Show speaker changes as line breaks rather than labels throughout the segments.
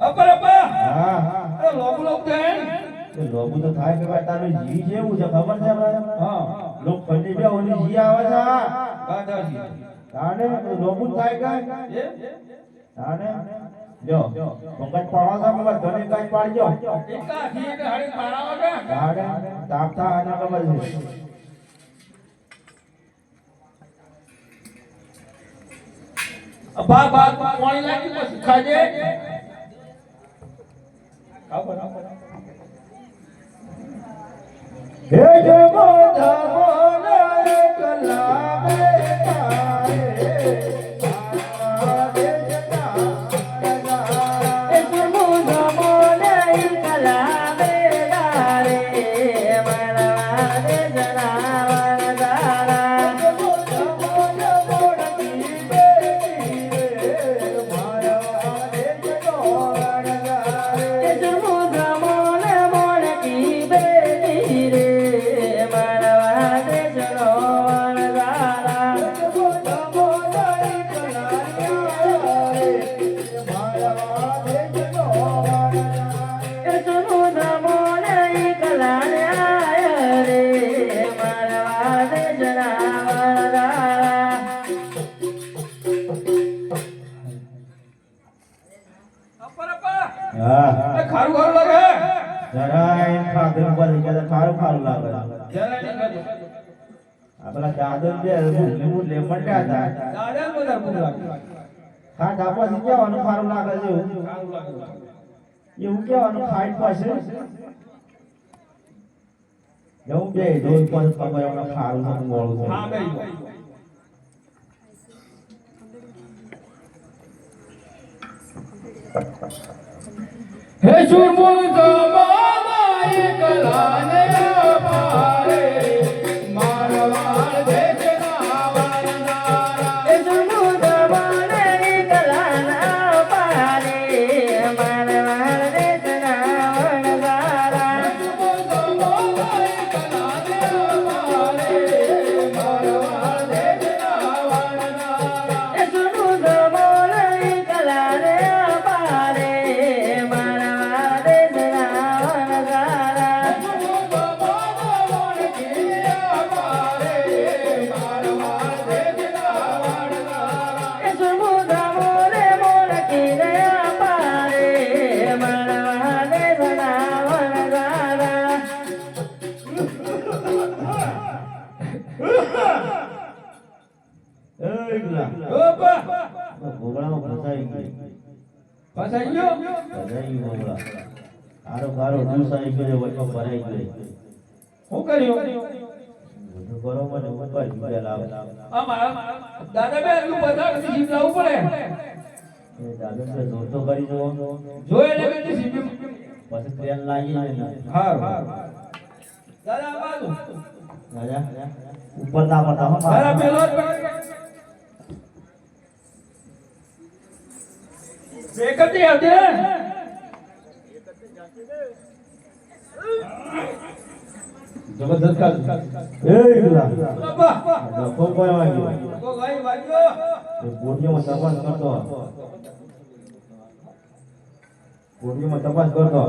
Upper અપા.
હા
અરે લોબુ lobe દે
એ લોબુ તો થાય કે ભાઈ તારું જી જેવું છે ખબર છે ભાઈ
હા.
લોક ફંડી બે ઓલી જી આવે છે
દાદાજી
તાને લોબુ થાય કાંઈ?
એ
તાને? લ્યો પંકજ પાડો છે મગર ધને કાંઈ પાડજો.
એકા થી કે હાડી પારાવા કે?
તાને તાપતા આના ખબર છે.
અબા બા પાણી લાગી પછી ખાજે. ખાવ
હે ધમો ને કે ખારું ખારું લાગે. આપણા દાદા જે મુસ્લિમ લેમંડા હતા.
દાદા બધા લાગે.
ખા ધાપા થી કેવાનું ખારું લાગે છે એવું. કેવાનું ખાઈ પાસે એવું બે જોઈ પાસે ખબર એમને ખારું છે મોડું
હા બેઈ ગયો. હે
એ ભોગળામાં ફસાઈ
ફસાઈ ગયો
ફસાઈ ભોગળા આરો ગારો દુસાઈ ગયો વચ્ચે ભરાઈ ગઈ
શું કર્યું
કરો મને ઉપર
દાદા બે લાવવું પડે
તો કરી
જીભ
પછી ટ્રેન લાગી ને
હારું દાદા આ બાજુ
રાજા ઉપર ના પડતા હો
દાદા પેલો જ પકડ. એક જ નહીં આવતી ને? જબરદસ્ત.
એ વાગ્યો
ભાઈ વાગ્યો.
એ બોડીમાં તપાસ કરતો બોડીમાં તપાસ કરતો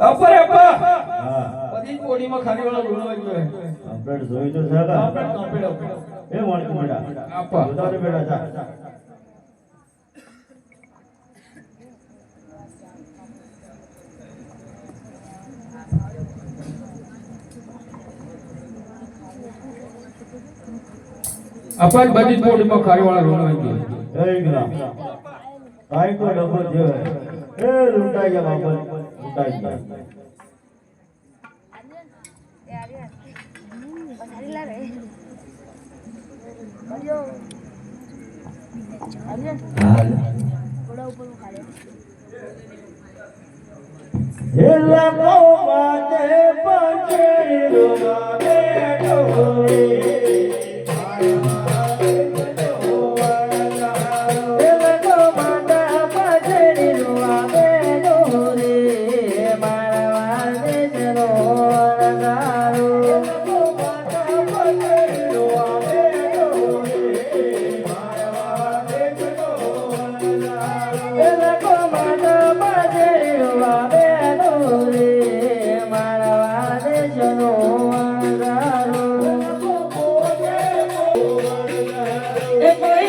અપર અપર.
હા.
બધી જ ખાલી વાળો ગુણ વાગ્યો ગયો
આપણે જોઈ તો છે કે?
આપણે complete આપો.
એ વણકું બેટા
આપા.
જોતા બેટા જા
અપર બધી જ ખાલી વાળો ગુણ વાગ્યો
એ ગ્રામ કાઈ તો ડબલ જે એ લૂંટાઈ ગયા બાપા. લૂંટાઈ ગયા. હેલા કો માતે પછેરી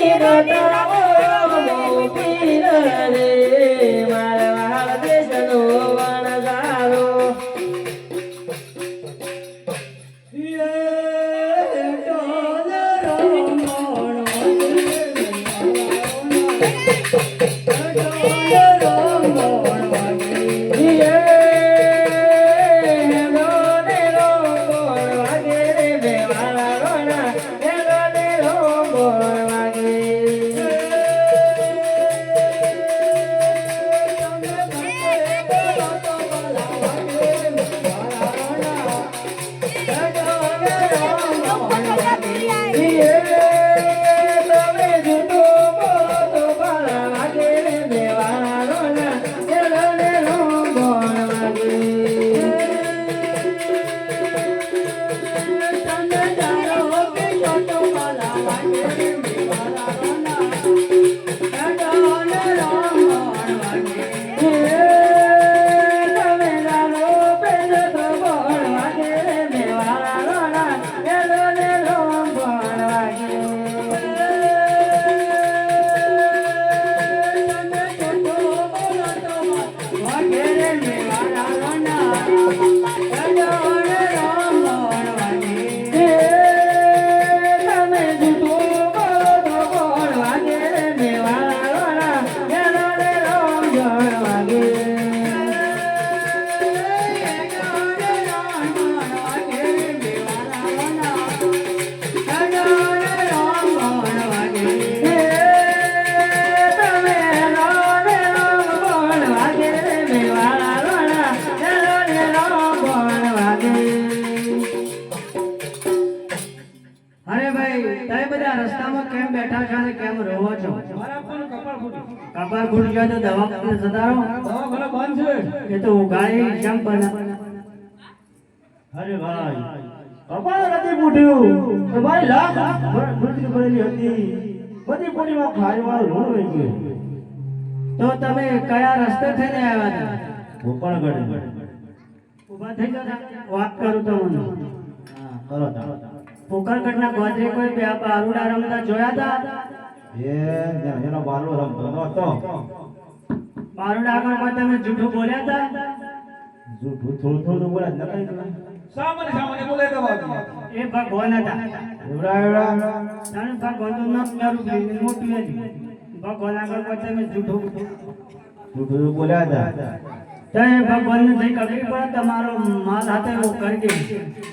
Thank you. মনোরম બેઠા
છો ને કેમ રહો છો?
કપાળ ફૂટી.
ગયો તો દવાખાને
સદારો બંધ છે.
એ તો ઉગાડી કેમ પણ
અરે ભાઈ કપાળ નથી ફૂટ્યું. તો ભાઈ લાખ મૃત્યુ ભરેલી હતી. બધી પોલીમાં ખારીમાં ઋણ વહી ગયો.
તો તમે કયા રસ્તે થઈને આવ્યા હતા?
ભૂપણ
ઊભા થઈ ગયા વાત કરું તમને
હા કરો.
પોકરગઢના ગોત્રે કોઈ બે આરુડા રમતા જોયા હતા
એ જેનો- જેનો બાલો રમતો નહોતો.
બારુડા આગળ કોઈ તમે જૂઠું બોલ્યા હતા
જૂઠું થોડું થોડું બોલ્યા નકાઈ.
સામાન્ય સામાન્ય બોલે દવા
એ ભગવાન હતા.
એવડા એવડા.
જાણે તો નામ મારું મોટું હતું. ભગવાન આગળ કોઈ તમે જૂઠું
જૂઠું બોલ્યા હતા.
તો ભગવાનને જઈ કબીર પર તમારો માલ હાથે રો કરી દે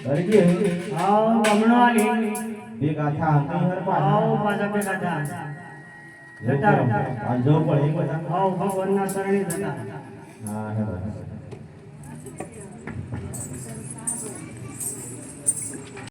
કરી દે.
આવો બમણો આલી.
બે ગાથા હર
આવો
પાછા
પાછા ભેગા થા. જતા રહો.
આજો પણ એક બધા.
આવો ભગવાનના શરણે જતા
હા હે